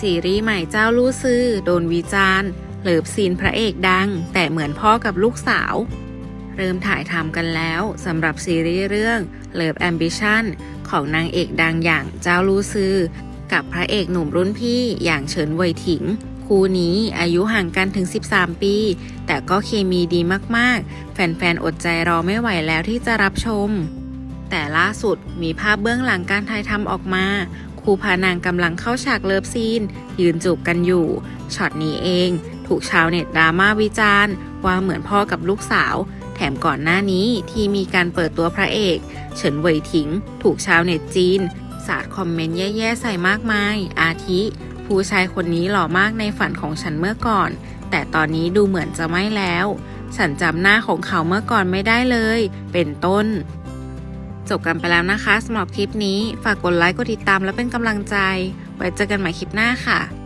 ซีรีส์ใหม่เจ้าลู่ซื่อโดนวิจารณ์เลิฟซีนพระเอกดัง แต่เหมือนพ่อกับลูกสาว เริ่มถ่ายทำกันแล้วสำหรับซีรีส์เรื่อง Love Ambition ของนางเอกดังอย่างเจ้าลู่ซื่อกับพระเอกหนุ่มรุ่นพี่อย่างเฉินเวยถิง คู่นี้อายุห่างกันถึง 13 ปี แต่ก็เคมีดีมาก ๆ แฟน ๆ อดใจรอไม่ไหวแล้วที่จะรับชม แต่ล่าสุดมีภาพเบื้องหลังการถ่ายทำออกมา คู่พานางกำลังเข้าฉากเลิฟซีน ยืนจูบกันอยู่ ช็อตนี้เอง ถูกชาวเน็ตดราม่าวิจารณ์ ว่าเหมือนพ่อกับลูกสาว แถมก่อนหน้านี้ที่มีการเปิดตัวพระเอก เฉินเว่ยถิง ถูกชาวเน็ตจีน สาดคอมเมนต์แย่ๆใส่มากมาย อาทิ ผู้ชายคนนี้หล่อมากในฝันของฉันเมื่อก่อน แต่ตอนนี้ดูเหมือนจะไม่แล้ว ฉันจำหน้าของเขาเมื่อก่อนไม่ได้เลย เป็นต้น จบกันไปแล้วนะคะสำหรับคลิปนี้ฝากกดไลค์กดติดตามและเป็นกำลังใจ ไว้เจอกันใหม่คลิปหน้าค่ะ